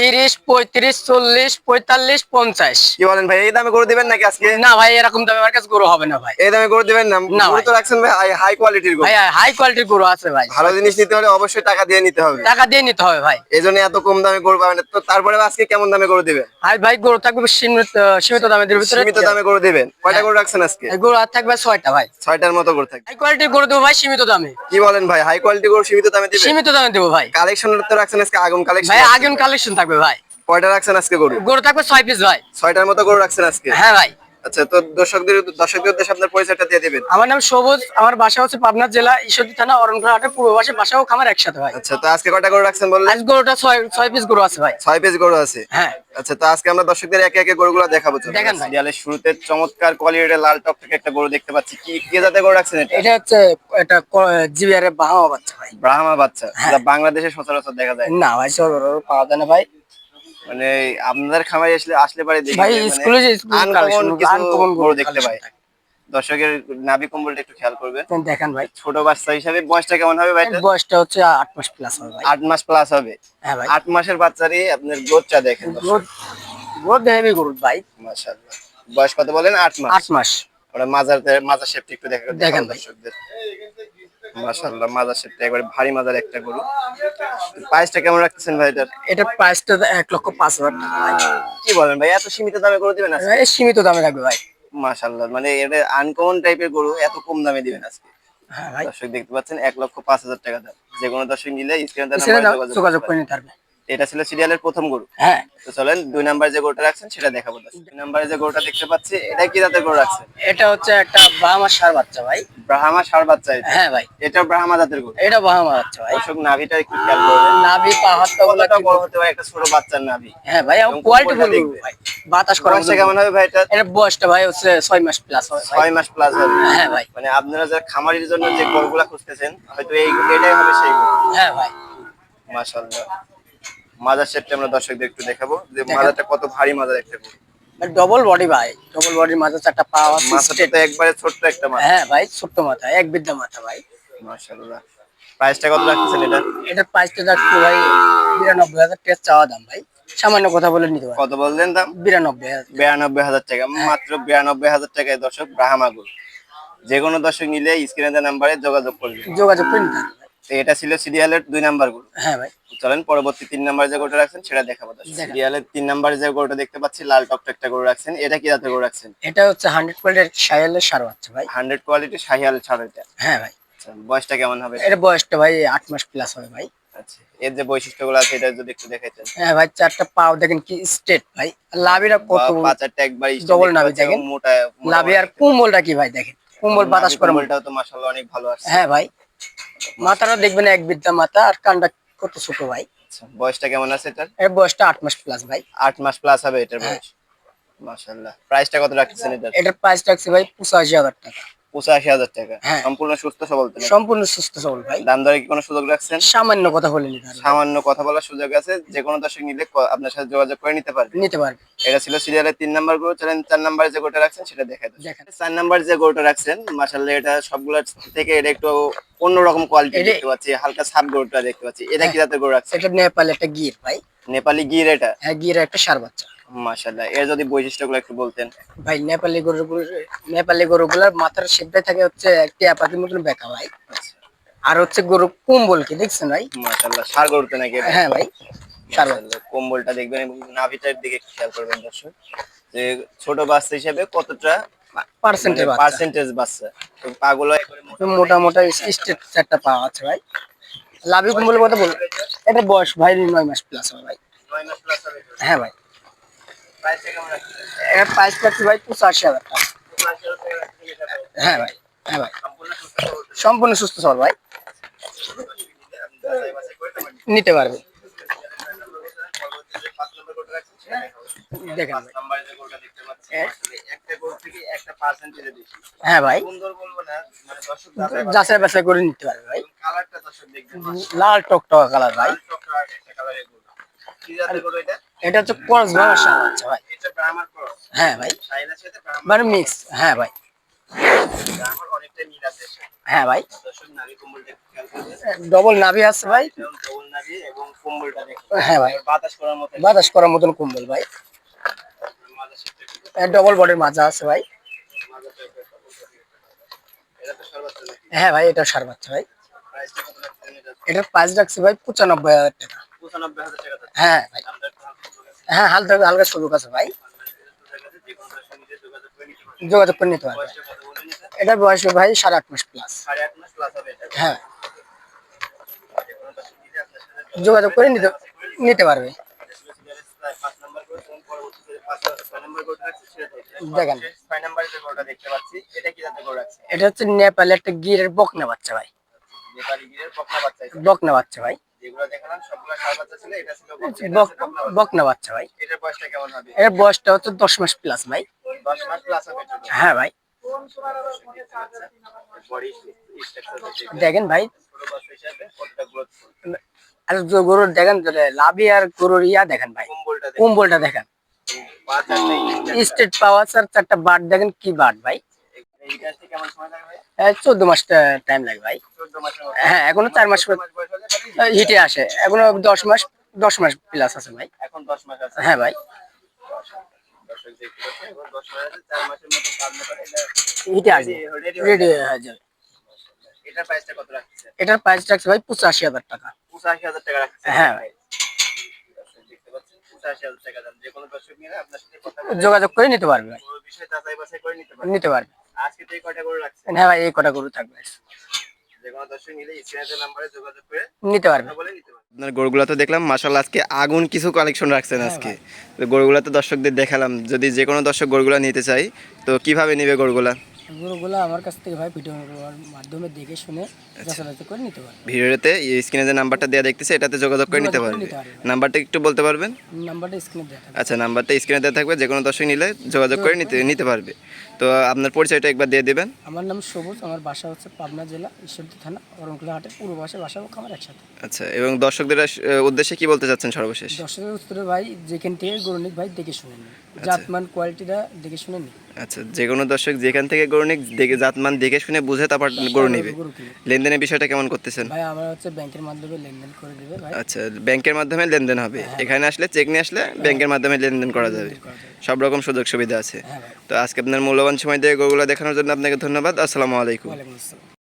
তিরিশ পঁয়ত্রিশ চল্লিশ পঁয়তাল্লিশ পঞ্চাশ। কি বলেন ভাই এই দামে গরু দিবেন নাকি আজকে? না ভাই এরকম দামে আমার কাছে গরু হবে না ভাই। এই দামে গরু দিবেন না না গরু তো রাখছেন ভাই হাই কোয়ালিটির গরু। ভাই হাই কোয়ালিটির গরু আছে ভাই। ভালো জিনিস নিতে হলে অবশ্যই টাকা দিয়ে নিতে হবে। টাকা দিয়ে নিতে হবে ভাই। এই জন্য এত কম দামে গরু পাবেন তো তারপরে আজকে কেমন দামে গরু দিবেন? আর ভাই গরু থাকবে সীমিত সীমিত দামের ভিতরে সীমিত দামে গরু দিবেন। কয়টা গরু রাখছেন আজকে? গরু আর থাকবে ছয়টা ভাই। ছয়টার মতো গরু থাকবে। হাই কোয়ালিটির গরু দেবো ভাই সীমিত দামে। কি বলেন ভাই হাই কোয়ালিটি গরু সীমিত দামে দিবেন? সীমিত দামে দেবো ভাই। কালেকশন তো রাখছেন আজকে আগুন কালেকশন ভাই আগুন কালেকশন থাকবে ভাই। কয়টা রাখছেন আজকে গরু? গরু থাকবে ছয় পিস ভাই। ছয়টার মতো গরু রাখছেন আজকে? হ্যাঁ ভাই। আচ্ছা তো দর্শকদের দর্শকদের উদ্দেশ্যে আপনার পরিচয়টা দিয়ে দিবেন। আমার নাম সবুজ আমার বাসা হচ্ছে পাবনা জেলা ঈশ্বরদী থানা অরণপুর হাটের পূর্ব পাশে বাসাও খামার একসাথে ভাই। আচ্ছা তো আজকে কয়টা গরু রাখছেন বললেন? আজ গরুটা ছয় ছয় পিস গরু আছে ভাই। ছয় পিস গরু আছে? হ্যাঁ। আচ্ছা তো আজকে আমরা দর্শকদের একে একে গরুগুলো দেখাবো চলুন। দেখান ভাই। শুরুতে চমৎকার কোয়ালিটির লাল টক থেকে একটা গরু দেখতে পাচ্ছি। কি কি জাতের গরু রাখছেন এটা? এটা হচ্ছে এটা জিবিআর বাহামা বাচ্চা ভাই। ব্রাহ্মা বাচ্চা। হ্যাঁ। বাংলাদেশে সচরাচর দেখা যায়। না ভাই সব পাওয়া যায় না ভাই। মানে আপনাদের খামারে আসলে আসলে পারে দেখি ভাই মানে স্কুলে যে কিছু আনকমন গরু দেখতে পাই। দর্শকের নাভি কম্বলটা একটু খেয়াল করবেন। দেখেন ভাই। ছোট বাচ্চা হিসাবে বয়সটা কেমন হবে ভাই বয়সটা হচ্ছে আট মাস প্লাস হবে ভাই। আট মাস প্লাস হবে। হ্যাঁ ভাই। মাসের বাচ্চারই আপনার গ্রোথটা দেখেন গ্রোথ গ্রোথ হেভি গরু ভাই। মাশাআল্লাহ। বয়স কত বলেন? আট মাস। আট মাস। ওরা মাজার মাজার শেপটা একটু দেখেন দর্শকদের। মাশাআল্লাহ মাজার শেপটা একবারে ভারী মাজার একটা গরু। প্রাইসটা কেমন রাখতেছেন ভাই এটার? এটা প্রাইসটা এক লক্ষ পাঁচ হাজার টাকা। কি বলেন ভাই এত সীমিত দামে গরু দিবেন আজকে? এই সীমিত দামে রাখবে ভাই। মাশাআল্লাহ মানে এটা আনকমন টাইপের গরু এত কম দামে দিবেন আজকে। হ্যাঁ ভাই। দর্শক দেখতে পাচ্ছেন এক লক্ষ পাঁচ হাজার টাকা দাম। যে কোনো দর্শক নিলে স্ক্রিনে যোগাযোগ করে নিতে পারবে। এটা ছিল সিরিয়ালের প্রথম গরু। হ্যাঁ। তো চলেন দুই নাম্বার যে গরুটা রাখছেন সেটা দেখাবো। দুই নাম্বারে যে গরুটা দেখতে পাচ্ছি এটা কি জাতের গরু রাখছেন? এটা হচ্ছে একটা বাহামা সার বাচ্চা ভাই। ব্রাহ্মা সার বাচ্চা হ্যাঁ ভাই। এটা ব্রাহ্মা জাতের গরু। এটা বাহামা বাচ্চা ভাই। দর্শক নাভিটা একটু খেয়াল করবেন। নাভি পাহাড়টা গুলো কতটা বড় হতে পারে একটা ছোট বাচ্চার নাভি? হ্যাঁ ভাই এবং কোয়ালিটি দেখবে। ভাই। বাতাস করা বয়সটা কেমন হবে ভাই এটা? এটা বয়সটা ভাই হচ্ছে ছয় মাস প্লাস হবে ভাই। ছয় মাস প্লাস হবে। হ্যাঁ ভাই। মানে আপনারা যারা খামারির জন্য যে গরুগুলা খুঁজতেছেন হয়তো এই এটাই হবে সেই গরু। হ্যাঁ ভাই। মাশাআল্লাহ। মাজার সেটটা আমরা দর্শকদের একটু দেখাবো যে। মাজারটা কত ভারী মাজার একটা গরু। ডবল বডি ভাই ডবল বডির মাঝে চারটা পা মাথাটা। তো একবারে ছোট্ট একটা মাথা। হ্যাঁ ভাই ছোট্ট মাথা এক বিদ্যা মাথা ভাই। মাশাআল্লাহ। প্রাইসটা কত রাখতেছেন এটা? এটার প্রাইসটা যাচ্ছে ভাই বিরানব্বই হাজার টাকা চাওয়া দাম ভাই। সামান্য কথা বলে নিতে পারবে কত বললেন দাম? বিরানব্বই হাজার বিরানব্বই হাজার টাকা। হ্যাঁ। মাত্র বিরানব্বই হাজার টাকায় দর্শক ব্রাহ্মা গরু যে কোনো দর্শক নিলে স্ক্রিনে দেওয়া নাম্বারে যোগাযোগ করবে যোগাযোগ করে নিতে পারবে তো এটা ছিল সিরিয়ালের দুই নাম্বার গরু। হ্যাঁ ভাই। চলেন পরবর্তী তিন নাম্বার যে গরুটা রাখছেন সেটা দেখাবো। সিরিয়ালের তিন নাম্বার যে গরুটা দেখতে পাচ্ছি লাল টকটা একটা গরু রাখছেন। এটা কি জাতের গরু রাখছেন? এটা হচ্ছে হান্ড্রেড কোয়ালিটির সায়ালের সার বাচ্চা ভাই। হান্ড্রেড কোয়ালিটি শাহিয়াল ছাড় এটা। হ্যাঁ ভাই। আচ্ছা, বয়সটা কেমন হবে? এটা বয়সটা ভাই আট মাস প্লাস হবে ভাই। আচ্ছা এর যে বৈশিষ্ট্যগুলো আছে এটা যদি একটু দেখাইতেন হ্যাঁ ভাই চারটা পাও দেখেন কি স্টেট ভাই। লাভিটা কত বা- বাচ্চাটা একবার Double নাভি দেখেন। মোটা লাভি আর কুমলটা কি ভাই দেখেন? কুমল বাতাস করে কম্বলটাও তো মাশাআল্লাহ অনেক ভালো আসছে। হ্যাঁ ভাই। মাথাটা দেখবেন এক বিদ্যা মাথা আর কানটা কত ছোট ভাই। আচ্ছা, বয়সটা কেমন আছে এটার? এর বয়সটা আট মাস প্লাস ভাই। আট মাস প্লাস হবে এটার হ্যাঁ। বয়স। মাশাআল্লাহ। প্রাইসটা কত রাখছেন এটার এটার? প্রাইস রাখছি ভাই পঁচাশি হাজার টাকা। পঁচাশি হাজার টাকা। হ্যাঁ। সম্পূর্ণ সুস্থ সবল সম্পূর্ণ সুস্থ সবল ভাই। দাম দরে কি কোনো সুযোগ রাখছেন? সামান্য কথা বলে নিতে সামান্য কথা বলার সুযোগ আছে। যে কোনো দর্শক নিলে আপনার সাথে যোগাযোগ করে নিতে পারবে। নিতে পারবে। এটা ছিল সিরিয়ালের তিন নাম্বার গরু। চলেন চার নাম্বারে যে গরুটা রাখছেন সেটা দেখা দেখেন। চার নাম্বার যে গরুটা রাখছেন মাসাল্লাহ এটা সবগুলোর থেকে এটা একটু অন্যরকম কোয়ালিটি দেখতে পাচ্ছি। হালকা সাব গরুটা দেখতে পাচ্ছি। এটা কি জাতের গরু রাখছেন? এটা নেপাল একটা গির ভাই। নেপালি গির এটা? হ্যাঁ গির একটা সার বাচ্চা। মাসাল্লাহ এর যদি বৈশিষ্ট্যগুলো একটু বলতেন। ভাই নেপালি গরুগুলো নেপালি গরুগুলার মাথার শেপটা থাকে হচ্ছে টিয়া পাখির মতন বেঁকা ভাই। আর হচ্ছে গরু কুম্বল কি দেখছেন ভাই? মাসাল্লাহ সার গরুতে নাকি হ্যাঁ ভাই সার। মাশাআল্লাহ, কম্বলটা দেখবেন এবং নাভিটার দিকে খেয়াল করবেন দর্শক যে ছোট বাচ্চা হিসেবে কতটা পার্সেন্টের বাচ্চা। পার্সেন্টেজ বাচ্চা। তো পাগুলো মোটা। মোটা স্টেট চারটা পাওয়া আছে ভাই। লাভি কুম্বল কথা বল এটা বয়স ভাই নয় মাস প্লাস হবে ভাই। মাস হবে। হ্যাঁ ভাই Price টা কেমন রাখছেন? এর প্রাইস ভাই পঁচাশি হাজার টাকা। হ্যাঁ ভাই হ্যাঁ ভাই সম্পূর্ণ সুস্থ সবল ভাই। নিতে পারবে। দেখেন হ্যাঁ। ভাই যাচাই বাছাই করে নিতে পারবে ভাই। লাল টকটকা কালার ভাই এটা? হচ্ছে ক্রস ভাই সার বাচ্চা ভাই। এটা ব্রাহ্মার ক্রস। হ্যাঁ ভাই। মানে মিক্স হ্যাঁ ভাই। হ্যাঁ ভাই। ডবল নাভি আছে ভাই। হ্যাঁ ভাই। বাতাস করার মতন কম্বল ভাই। ডবল বডির মাজা আছে ভাই। হ্যাঁ ভাই এটা সার বাচ্চা ভাই। এটার প্রাইস রাখছি ভাই পঁচানব্বই হাজার টাকা। পঁচানব্বই হাজার টাকা হ্যাঁ ভাই আমরা একটু হালকা সুযোগ আছে হ্যাঁ হালকা হালকা সুযোগ আছে ভাই যোগাযোগ করে নিতে পারবে এটার বয়স ভাই সাড়ে আট মাস প্লাস হ্যাঁ যোগাযোগ করে নিতে নিতে পারবে। দেখেন। এটা হচ্ছে নেপালে একটা গিরের বকনা বাচ্চা ভাই। বকনা বাচ্চা ভাই যেগুলো দেখালাম সবগুলো সার বাচ্চা ছিল এটা ছিল বক- এটা বক- হচ্ছে বকনা বাচ্চা। ভাই। এটার বয়সটা কেমন হবে? এর বয়সটা হচ্ছে দশ মাস প্লাস ভাই। দশ মাস প্লাস হবে হ্যাঁ ভাই। দেখেন ভাই। আর গরুর দেখেন লাভি আর গরুর ইয়া দেখেন ভাই। কম্বলটা দেখেন। স্টেট পাওয়ার স্যার চারটা বাট দেখেন কি বাট ভাই। চোদ্দ মাস টাইম লাগে ভাই। হ্যাঁ এখনও চার মাস হিটে আসে। এখনও দশ মাস দশ মাস প্লাস আছে ভাই। এখন দশ মাস আছে। হ্যাঁ ভাই। হিটে আসবে। রেডি হয়ে যাবে। এটার প্রাইসটা কত রাখছে এটার প্রাইস রাখছে পঁচাশি হাজার টাকা। পঁচাশি হাজার টাকা রাখছে হ্যাঁ ভাই। যোগাযোগ করে নিতে পারবে। নিতে পারবে। আজকে তো এই হ্যাঁ ভাই এই কটা গরু থাকবে। নিতে পারবে। আপনার গরুগুলো তো দেখলাম আজকে আগুন কিছু কালেকশন রাখছেন আজকে। তো গরুগুলো তো দর্শকদের দেখালাম যদি যে কোনো দর্শক গরুগুলো নিতে চাই তো কীভাবে নিবে গরুগুলা? গরুগুলো আমার কাছ থেকে ভাই ভিডিও মাধ্যমে দেখে শুনে যাচাই করে নিতে পারবে। ভিডিওতে স্ক্রিনে যে নাম্বারটা দেওয়া দেখতেছে এটাতে যোগাযোগ করে নিতে পারবে। নাম্বারটা একটু বলতে পারবেন? নাম্বারটা স্ক্রিনে দেওয়া আচ্ছা নাম্বারটা স্ক্রিনে দেওয়া থাকবে যে কোনো দর্শক নিলে যোগাযোগ করে নিতে নিতে পারবে। তো আপনার পরিচয়টা একবার দিয়ে দেবেন। আমার নাম সবুজ আমার বাসা হচ্ছে পাবনা জেলা ঈশ্বরদী থানা অরণকুলা হাটের পূর্ব পাশে বাসা ও খামার একসাথে। আচ্ছা এবং দর্শকদের উদ্দেশ্যে কি বলতে চাচ্ছেন সর্বশেষ? দর্শকের উত্তরে ভাই যেখান থেকে গরু ভাই দেখে শুনে নিন। জাতমান কোয়ালিটিটা দেখে শুনে নিন। আচ্ছা যে কোনো দর্শক যেখান থেকে গরু নিক দেখে জাতমান দেখে শুনে বুঝে তারপর গরু নিবে। লেনদেনের বিষয়টা কেমন করতেছেন? ভাই আমার হচ্ছে ব্যাংকের মাধ্যমে লেনদেন করে দেবে ভাই। আচ্ছা ব্যাংকের মাধ্যমে লেনদেন হবে। এখানে আসলে চেক নিয়ে আসলে ব্যাংকের মাধ্যমে লেনদেন করা যাবে। সব রকম সুযোগ সুবিধা আছে। হ্যাঁ তো আজকে আপনার মূল্যবান সময় দিয়ে গরুগুলো দেখানোর জন্য আপনাকে ধন্যবাদ। আসসালামু আলাইকুম।